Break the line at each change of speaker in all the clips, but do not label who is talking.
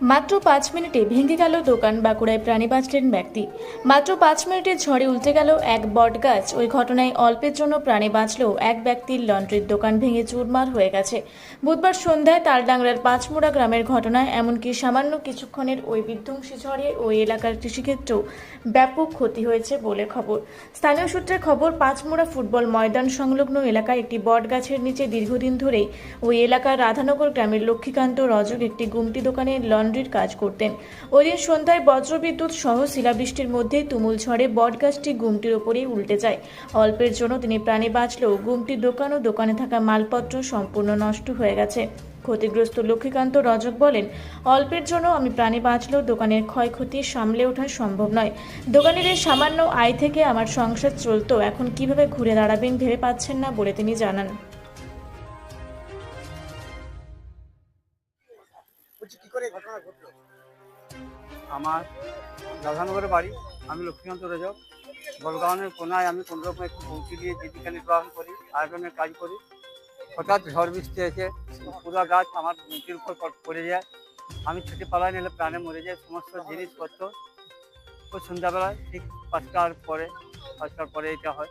মাত্র পাঁচ মিনিটে ভেঙে গেল দোকান বাঁকুড়ায় প্রাণী বাঁচলেন ব্যক্তি। মাত্র পাঁচ মিনিটের ঝড়ে উল্টে গেল এক বটগাছ ওই ঘটনায় অল্পের জন্য প্রাণে বাঁচলেও এক ব্যক্তির লন্ড্রির দোকান ভেঙে চুরমার হয়ে গেছে। বুধবার সন্ধ্যায় তালডাংরার পাঁচমুড়া গ্রামের ঘটনায় এমনকি সামান্য কিছুক্ষণের ওই বিধ্বংসী ঝড়ে ওই এলাকার কৃষিক্ষেত্রেও ব্যাপক ক্ষতি হয়েছে বলে খবর। স্থানীয় সূত্রে খবর, পাঁচমুড়া ফুটবল ময়দান সংলগ্ন এলাকায় একটি বটগাছের নিচে দীর্ঘদিন ধরেই ওই এলাকার রাধানগর গ্রামের লক্ষ্মীকান্ত রজক একটি গুমটি দোকানে লন্ড্রির কাজ করতেন। ওই দিন সন্ধ্যায় বজ্রবিদ্যুৎ সহ শিলাবৃষ্টির মধ্যে তুমুল ঝড়ে বটগাছটি গুমটির ওপরেই উল্টে যায়। অল্পের জন্য তিনি প্রাণে বাঁচলেও গুমটির দোকান ও দোকানে থাকা মালপত্র সম্পূর্ণ নষ্ট হয়ে গেছে। ক্ষতিগ্রস্ত লক্ষ্মীকান্ত রজক বলেন, অল্পের জন্য আমি প্রাণে বাঁচলেও দোকানের ক্ষয়ক্ষতি সামলে ওঠা সম্ভব নয়। দোকানের এই সামান্য আয় থেকে আমার সংসার চলতো। এখন কীভাবে ঘুরে দাঁড়াবেন ভেবে পাচ্ছেন না বলে তিনি জানান।
আমার রাধানগরের বাড়ি। আমি লক্ষ্মীকান্ত রজক। বলগাঁওয়ের কোনায় আমি কোনো রকম একটু পৌঁছে দিয়ে জীবিকা নির্বাহ করি, আয়োজনের কাজ করি। হঠাৎ ঝড় বৃষ্টি এসে পুরো গাছ আমার মুটির উপর পড়ে যায়। আমি ছুটি পালায় নিলে প্রাণে মরে যায় সমস্ত জিনিসপত্র। ওই সন্ধ্যাবেলায় ঠিক পাঁচটার পরে পাঁচটার পরে এটা হয়।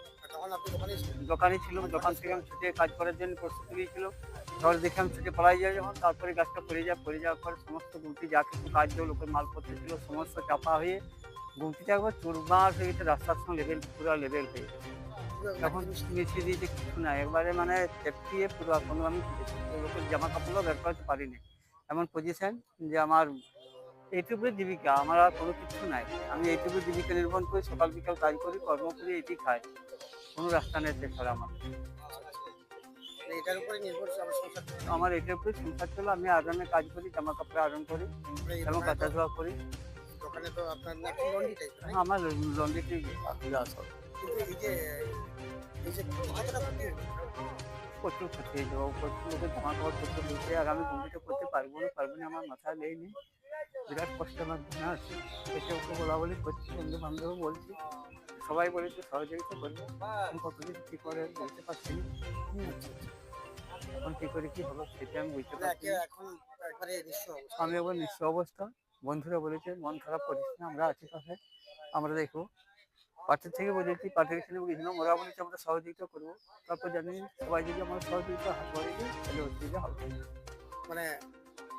দোকানে
ছিল দোকান থেকে আমি ছুটে কাজ করার জন্য প্রস্তুতি নিয়েছিল ঝড় দেখে আমি ছুটে পালাই যাই যখন, তারপরে গাছটা পড়ে যায়, পড়ে যাওয়ার পরে সমস্ত গুমটি যা কিছু কাজ ছিল, লোকের মালপত্র ছিল, সমস্ত চাপা হয়ে গুমটিটা একবার চুরমার হয়ে গেছে, রাস্তার সঙ্গে লেভেল পুরো লেভেল হয়ে। এখন মিশিয়ে দিয়েছে কিছু না, একবারে মানে চেপটিয়ে পুরো কোনো আমি লোকের জামা কাপড়ও বের করতে পারিনি। এমন পজিশন যে আমার এইটুকু জীবিকা, আমার আর কোনো কিছু নাই। আমি এইটুকু জীবিকা নির্বাহ করি, সকাল বিকাল কাজ করি, কর্ম করি এটি খাই। কোনো রাস্তা নেই ছাড়া আমার।
মানে এটার উপরে নির্ভরশীল আমার সংসার
আমার এটার উপরে সংসার চলো আমি আয়রনের কাজ করি জামা কাপড় আয়রন করি
মানে
এবং কাঁচা ধোয়া করি।
দোকানে তো আপনার নাকি লন্ড্রি টাইপ
আমার লন্ড্রিটি আসল
এই যে এই যে?
প্রচুর ক্ষতি হয়ে যাব প্রচুর লোকের জামা কাপড় প্রচুর লুটে আর আমি বন্ধুটা করতে পারব না পারব না আমার মাথায় নেই। বিরাট কষ্ট আমার আছে এসে ওকে বলা বলি করছি বন্ধু বান্ধব বলছি। সবাই বলেছে সহযোগিতা করবে। আমি কত কিছু কি করে বলতে পারছি এখন কি করে কি হলো সেটা আমি বুঝতে পারছি
একে এখন নিঃস্ব অবস্থা।
আমি একবার নিঃস্ব অবস্থা। বন্ধুরা বলেছে মন খারাপ করিস না আমরা আছি পাশে। আমরা দেখব পার্টির থেকে বলেছি পার্টির ছেলে গেছিলাম ওরা বলেছে আমরা সহযোগিতা করব। তারপর জানি সবাই যদি আমার সহযোগিতা হাত বাড়িয়ে তাহলে অসুবিধা হবে।
মানে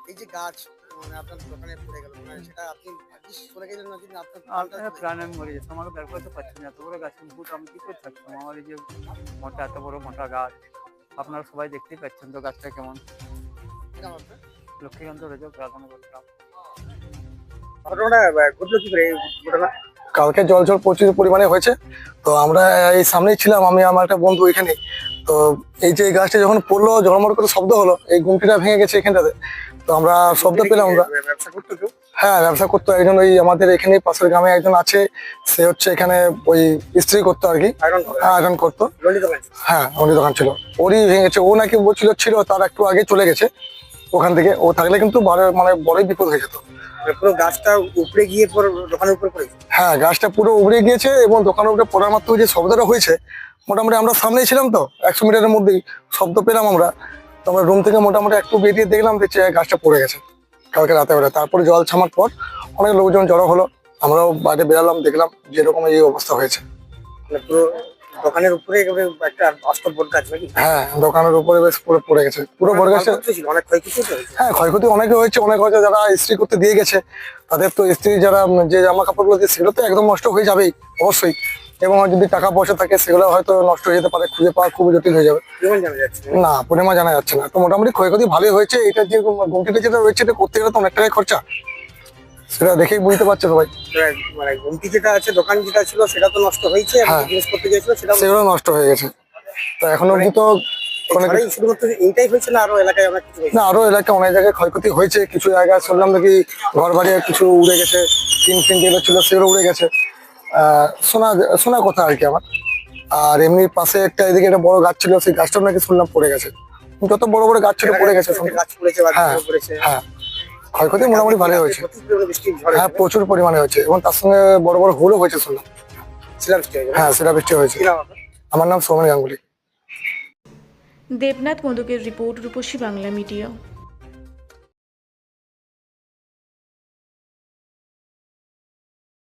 এই যে গাছ মানে আপনার দোকানে পড়ে গেল। মানে সেটা আপনি ভাগ্যিস চলে গেলেন না কিন্তু আপনার
আর
দোকানটা চলে
প্রাণ আমি মরে যেতাম আমাকে বের করতে পারছি না এত বড় গাছের ভূত আমি কি করে থাকতাম? আমার এই যে মোটা এত বড় মোটা গাছ আপনারা সবাই দেখতেই পাচ্ছেন তো গাছটা কেমন? লক্ষ্মীকান্ত রজক রাধানো করতাম
ঘটনাটা ঘটলো কি করে ঘটনা?
কালকে জল জল প্রচুর পরিমাণে হয়েছে তো আমরা এই সামনেই ছিলাম আমি আমার একটা বন্ধু এখানে তো এই যে এই গাছটা যখন পড়ল ঝড়মড় করে শব্দ হলো এই গুমটিটা ভেঙে গেছে এখানটাতে। তো আমরা শব্দ পেলাম আমরা হ্যাঁ ব্যবসা করতো একজন ওই আমাদের এখানে পাশের গ্রামে একজন আছে। সে হচ্ছে এখানে ওই স্ত্রী করতো আর কি।
আয়রন
হ্যাঁ করতো। হ্যাঁ ওরই দোকান ছিল। ওরই ভেঙেছে। ও নাকি বলছিল ছিল তার একটু আগে চলে গেছে ওখান থেকে। ও থাকলে কিন্তু মানে বড়ই বিপদ হয়ে যেত।
মানে পুরো গাছটা উপরে গিয়ে পরে দোকানের উপরে পড়ে
হ্যাঁ গাছটা পুরো উপরে গিয়েছে এবং দোকানের উপরে পড়ার মাত্র যে শব্দটা হয়েছে মোটামুটি আমরা সামনেই ছিলাম তো একশো মিটারের মধ্যেই শব্দ পেলাম আমরা। তো আমরা রুম থেকে মোটামুটি একটু বেরিয়ে দেখলাম দেখছি গাছটা পড়ে গেছে কালকে রাতে বেলা। তারপরে জল ছামার পর অনেক লোকজন জড়ো হলো আমরাও বাইরে বেরালাম দেখলাম যেরকম এই অবস্থা হয়েছে।
মানে পুরো দোকানের উপরে একটা অষ্টবট গাছ নাকি?
হ্যাঁ দোকানের উপরে বেশ পুরো পড়ে গেছে। পুরো পড়ে গেছে।
অনেক ক্ষয়ক্ষতি
হ্যাঁ ক্ষয়ক্ষতি অনেকে হয়েছে অনেক হয়েছে যারা ইস্ত্রি করতে দিয়ে গেছে তাদের তো ইস্ত্রি যারা যে জামা কাপড়গুলো দিয়ে সেগুলো তো একদম নষ্ট হয়ে যাবেই অবশ্যই। এবং যদি টাকা পয়সা থাকে সেগুলো হয়তো নষ্ট হয়ে যেতে পারে খুঁজে পাওয়া খুব জটিল হয়ে যাবে।
পরিমাণ জানা যাচ্ছে না।
পরিমাণ জানা যাচ্ছে না। তো মোটামুটি ক্ষয়ক্ষতি ভালোই হয়েছে। এটা যে গুমটিটা যেটা রয়েছে এটা করতে গেলে তো অনেক টাকাই খরচা। সেটা দেখেই বুঝতে পারছে সবাই
মানে মানে গুমটি যেটা আছে দোকান যেটা ছিল সেটা তো নষ্ট হয়েছে
হ্যাঁ।
জিনিসপত্র যেটা ছিল সেটা
সেগুলো নষ্ট হয়ে গেছে। তো এখনও অব্দি তো
হয়েছে না আরও এলাকায় অনেক
না আরও এলাকায় অনেক জায়গায় ক্ষয়ক্ষতি হয়েছে। কিছু জায়গায় শুনলাম নাকি ঘর বাড়ি কিছু উড়ে গেছে টিন ফিন যেগুলো ছিল সেগুলো উড়ে গেছে। শোনা শোনা কথা আর কি আমার। আর এমনি পাশে একটা এদিকে একটা বড় গাছ ছিল সেই গাছটাও নাকি শুনলাম পড়ে গেছে। যত বড় বড় গাছ ছিল পড়ে গেছে হ্যাঁ।
গাছ পড়েছে
হ্যাঁ ক্ষয়ক্ষতি মোটামুটি হয়েছে।
পরিমাণে বৃষ্টি ঝড়
হ্যাঁ প্রচুর পরিমাণে হয়েছে। এবং তার সঙ্গে বড় বড় হুলও হয়েছে শুনলাম। হ্যাঁ সেটা বৃষ্টি হয়েছে।
কি নাম আপনার?
আমার নাম সৌমেন গাঙ্গুলি।
দেবনাথ মধুকের রিপোর্ট রূপসী বাংলা মিডিয়া।